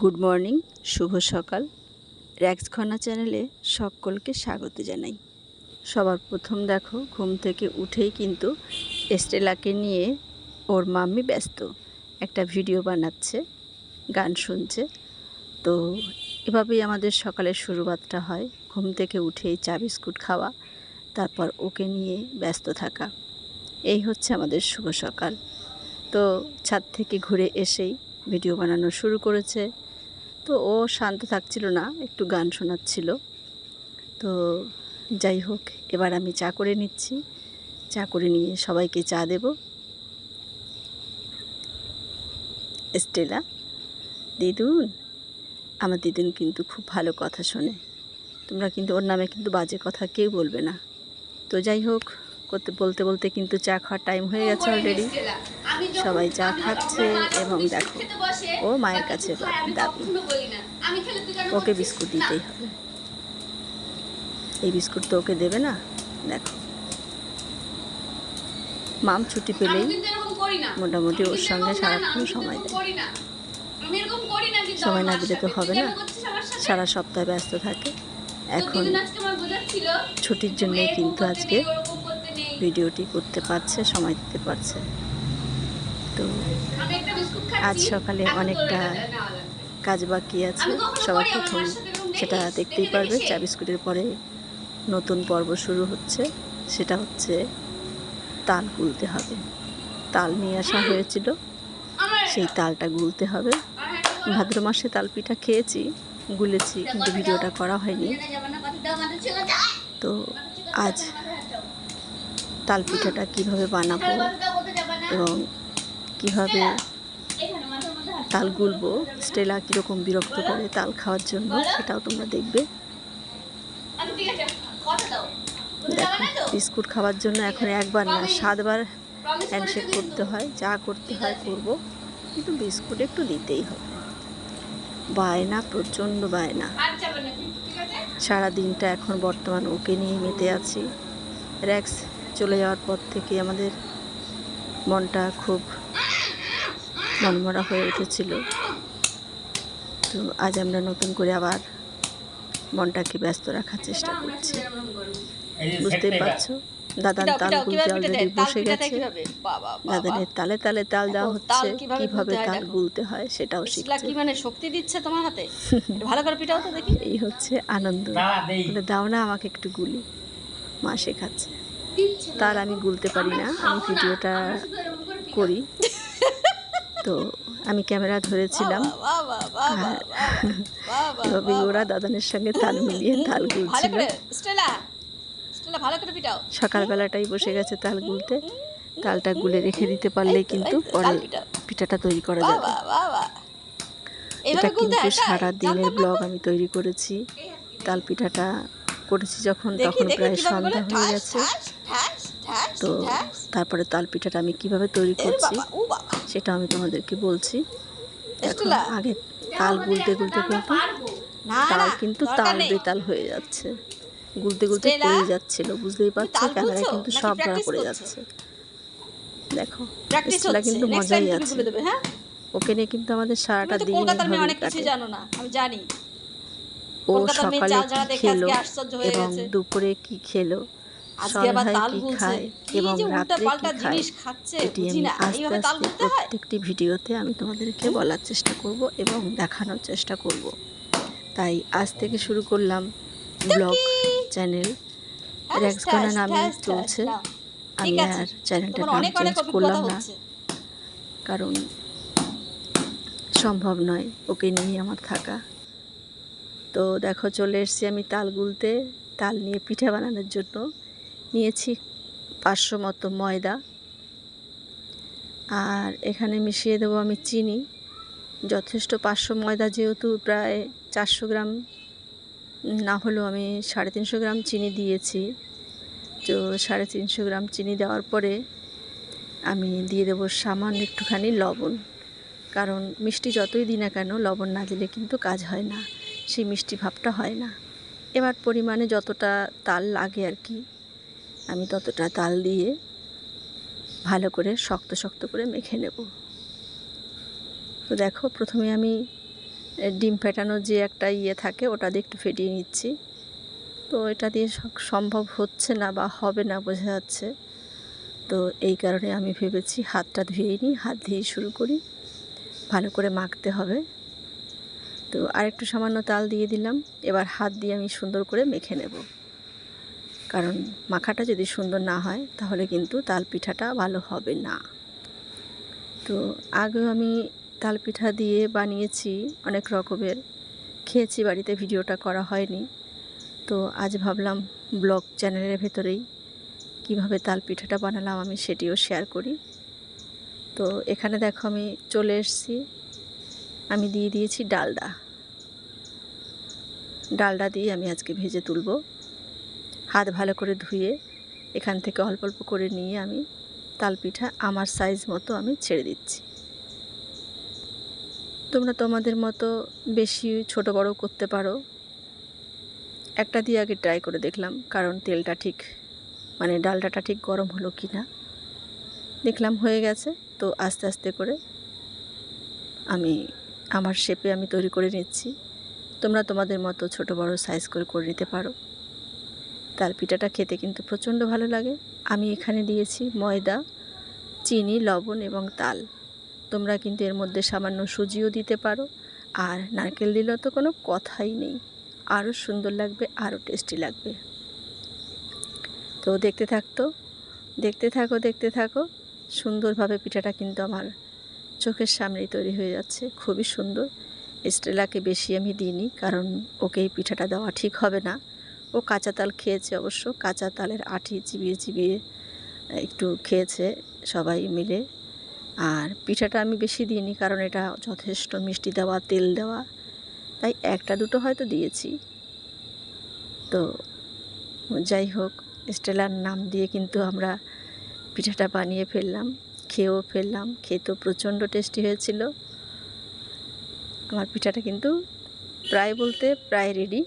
Good morning, শুভ সকাল। র্যাক্স খনা চ্যানেলে সকলকে স্বাগত জানাই। সবার প্রথম দেখো, ঘুম থেকে উঠেই কিন্তু এস্টেলাকে নিয়ে ওর মাম্মি ব্যস্ত। একটা ভিডিও বানাচ্ছে, গান শুনছে। তো এভাবেই আমাদের সকালের শুরুবাতটা হয়। ঘুম থেকে উঠেই চা, বিস্কুট খাওয়া, তারপর ওকে নিয়ে ব্যস্ত থাকা। এই হচ্ছে আমাদের শুভ সকাল। তো ছাদ থেকে ঘুরে এসেই ভিডিও বানানো শুরু করেছে। তো ও শান্ত থাকছিল না, একটু গান শোনাচ্ছিল। তো যাই হোক, এবার আমি চা করে নিচ্ছি। চা করে নিয়ে সবাইকে চা দেব। স্টেলা, দিদুন, আমার দিদুন কিন্তু খুব ভালো কথা শোনে। তোমরা কিন্তু ওর নামে কিন্তু বাজে কথা কেউ বলবে না। তো যাই হোক করতে বলতে বলতে কিন্তু চা খাওয়ার টাইম হয়ে গেছে অলরেডি সবাই চা খাচ্ছে এবং দেখো ও মায়ের কাছে দাবি ওকে বিস্কুট দিতেই হবে। এই বিস্কুট তো ওকে দেবে না দেখো। মাম ছুটি পেলেই মোটামুটি ওর সঙ্গে সারাক্ষণ সময় দেয়। সময় না দিলে তো হবে না। সারা সপ্তাহে ব্যস্ত থাকে। এখন ছুটির জন্যই কিন্তু আজকে ভিডিওটি করতে পারছে, সময় দিতে পারছে। তো আজ সকালে অনেকটা কাজ বাকি আছে। সবার প্রথম সেটা দেখতেই পারবে, চা বিস্কুটের পরে নতুন পর্ব শুরু হচ্ছে। সেটা হচ্ছে তাল গুলতে হবে। তাল নিয়ে আসা হয়েছিল। সেই তালটা গুলতে হবে। ভাদ্র মাসে তাল পিঠা খেয়েছি, গুলেছি, কিন্তু ভিডিওটা করা হয়নি। তো আজ তাল পিঠাটা কীভাবে বানাবো এবং কীভাবে তাল গুলবো, স্টেলা কীরকম বিরক্ত করে তাল খাওয়ার জন্য সেটাও তোমরা দেখবে। দেখো, বিস্কুট খাওয়ার জন্য এখন একবার না, সাতবার হ্যান্ডশেক করতে হয়, যা করতে হয় করব, কিন্তু বিস্কুট একটু দিতেই হবে। বায়না, প্রচণ্ড বায়না। সারা দিনটা এখন বর্তমান ওকে নিয়ে মেতে আছি। র্যাক্স চলে যাওয়ার পর থেকে আমাদের মনটা খুব মনমরা হয়ে উঠেছিল। তো আজ আমরা নতুন করে আবার মনটাকে ব্যস্ত রাখার চেষ্টা করছি। বুঝতেই পারছ? দাদার তাল গুলতে অলরেডি বসে গেছে। দাদানের তালে তালে তাল দেওয়া হচ্ছে কীভাবে তাল গুলতে হয় সেটাও শিখছে। কি মানে শক্তি দিচ্ছে তোমার হাতে? ভালো করে পিটাও তো দেখি। এই হচ্ছে আনন্দ। বলে দাও না আমাকে একটু গুলি। মা শেখাচ্ছে। তার আমি গুলতে পারি না, আমি ভিডিওটা করি। তো আমি ক্যামেরা ধরেছিলাম। এভাবেই ওরা দাদানের সঙ্গে তাল মিলিয়ে তাল গুলছিল। সকালবেলাটাই বসে গেছে তাল গুলতে। তালটা গুলে রেখে দিতে পারলেই কিন্তু পরে পিঠাটা তৈরি করা যাবে। এটা কিন্তু সারা দিনের ব্লগ আমি তৈরি করেছি। তাল পিঠাটা করেছি যখন তখন প্রায় সন্ধ্যা হয়ে গেছে। তো তারপরে তাল পিঠাটা আমি কীভাবে তৈরি করছি সেটা আমি তোমাদেরকে বলছি। এখন আগে তাল গুলতে গুলতে কিন্তু তাল কিন্তু তাল। বেতাল হয়ে যাচ্ছে। গুলতে গুলতে পড়ে যাচ্ছিল বুঝতেই পারছ? গুলছো কিন্তু সব ধরা পড়ে যাচ্ছে। দেখো স্টেলা কিন্তু মজাই আছে। হ্যাঁ? ওকে নিয়ে কিন্তু আমাদের সারাটা দিন অনেক কিছু জানো না আমি জানি। ও সকালে কি খেলো হয়ে এবং দুপুরে কি খেলো? সন্ধ্যায় তাল কি খায় এবং রাত্রে খায়? খাচ্ছে। এটি আমি আস্তে আস্তে প্রত্যেকটি ভিডিওতে আমি তোমাদেরকে বলার চেষ্টা করব এবং দেখানোর চেষ্টা করব। তাই আজ থেকে শুরু করলাম ব্লগ চ্যানেল। ঠ্যাস, র্যাক্স কর্নার নামে চলছে। আমি আর চ্যানেলটার নাম চেঞ্জ করলাম না। কারণ সম্ভব নয় ওকে নিয়ে আমার থাকা। তো দেখো চলে এসেছি আমি তাল গুলতে, তাল নিয়ে পিঠা বানানোর জন্য। নিয়েছি পাঁচশো মতো ময়দা। আর এখানে মিশিয়ে দেবো আমি চিনি। যথেষ্ট পাঁচশো ময়দা যেহেতু প্রায় চারশো গ্রাম, না হলেও আমি সাড়ে তিনশো গ্রাম চিনি দিয়েছি। তো সাড়ে তিনশো গ্রাম চিনি দেওয়ার পরে আমি দিয়ে দেবো সামান্য একটুখানি লবণ। কারণ মিষ্টি যতই দিই না কেন, লবণ না দিলে কিন্তু কাজ হয় না। সেই মিষ্টি ভাবটা হয় না। এবার পরিমাণে যতটা তাল লাগে আর কি, আমি ততটা তাল দিয়ে ভালো করে শক্ত শক্ত করে মেখে নেব। তো দেখো, প্রথমে আমি ডিম ফেটানোর যে একটা ইয়ে থাকে, ওটা দিয়ে একটু ফেটিয়ে নিচ্ছি। তো এটা দিয়ে সম্ভব হচ্ছে না বা হবে না বোঝা যাচ্ছে। তো এই কারণে আমি ভেবেছি হাতটা ধুয়েই নিই, হাত দিয়েই শুরু করি। ভালো করে মাখতে হবে। তো আরেকটু সামান্য তাল দিয়ে দিলাম। এবার হাত দিয়ে আমি সুন্দর করে মেখে নেব। কারণ মাখাটা যদি সুন্দর না হয়, তাহলে কিন্তু তাল পিঠাটা ভালো হবে না। তো আগেও আমি তাল পিঠা দিয়ে বানিয়েছি অনেক রকমের। খেয়েছি, বাড়িতে ভিডিওটা করা হয়নি। তো আজ ভাবলাম ব্লগ চ্যানেলের ভেতরেই কীভাবে তাল পিঠাটা বানালাম আমি সেটিও শেয়ার করি। তো এখানে দেখো আমি চলে এসেছি। আমি দিয়ে দিয়েছি ডালডা। ডালডা দিয়ে আমি আজকে ভেজে তুলব। হাত ভালো করে ধুয়ে এখান থেকে অল্প অল্প করে নিয়ে আমি তাল পিঠা আমার সাইজ মতো আমি ছেড়ে দিচ্ছি। তোমরা তোমাদের মতো বেশি ছোট বড় করতে পারো। একটা দিয়ে আগে ট্রাই করে দেখলাম কারণ তেলটা ঠিক মানে ডালটাটা ঠিক গরম হলো কি না দেখলাম হয়ে গেছে, তো আস্তে আস্তে করে আমি, আমার শেপে আমি তৈরি করে নিচ্ছি। তোমরা তোমাদের মতো ছোট বড় সাইজ করে করে নিতে পারো। তাল পিঠাটা খেতে কিন্তু প্রচণ্ড ভালো লাগে। আমি এখানে দিয়েছি ময়দা, চিনি, লবণ এবং তাল। তোমরা কিন্তু এর মধ্যে সামান্য সুজিও দিতে পারো। আর নারকেল দিলেও তো কোনো কথাই নেই। আরও সুন্দর লাগবে, আরও টেস্টি লাগবে। তো দেখতে থাকতো, দেখতে থাকো দেখতে থাকো। সুন্দরভাবে পিঠাটা কিন্তু আমার চোখের সামনেই তৈরি হয়ে যাচ্ছে। খুবই সুন্দর। স্টেলাকে বেশি আমি দিইনি, কারণ ওকে এই পিঠাটা দেওয়া ঠিক হবে না। ও কাঁচা তাল খেয়েছে অবশ্য, কাঁচা তালের আঠি চিবিয়ে চিবিয়ে একটু খেয়েছে সবাই মিলে। আর পিঠাটা আমি বেশি দিইনি, কারণ এটা যথেষ্ট মিষ্টি দেওয়া, তেল দেওয়া। তাই একটা দুটো হয়তো দিয়েছি। তো যাই হোক, স্টেলার নাম দিয়ে কিন্তু আমরা পিঠাটা বানিয়ে ফেললাম, খেয়েও ফেললাম। খেতেও প্রচণ্ড টেস্টি হয়েছিল। আমার পিঠাটা কিন্তু প্রায় বলতে প্রায় রেডি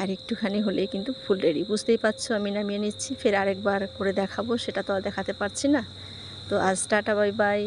আর একটুখানি হলেই কিন্তু ফুল রেডি বুঝতেই পারছ, আমি নামিয়ে নিচ্ছি, ফের আরেকবার করে দেখাবো, সেটা তো আর দেখাতে পারছি না। তো আজ টাটা বাই বাই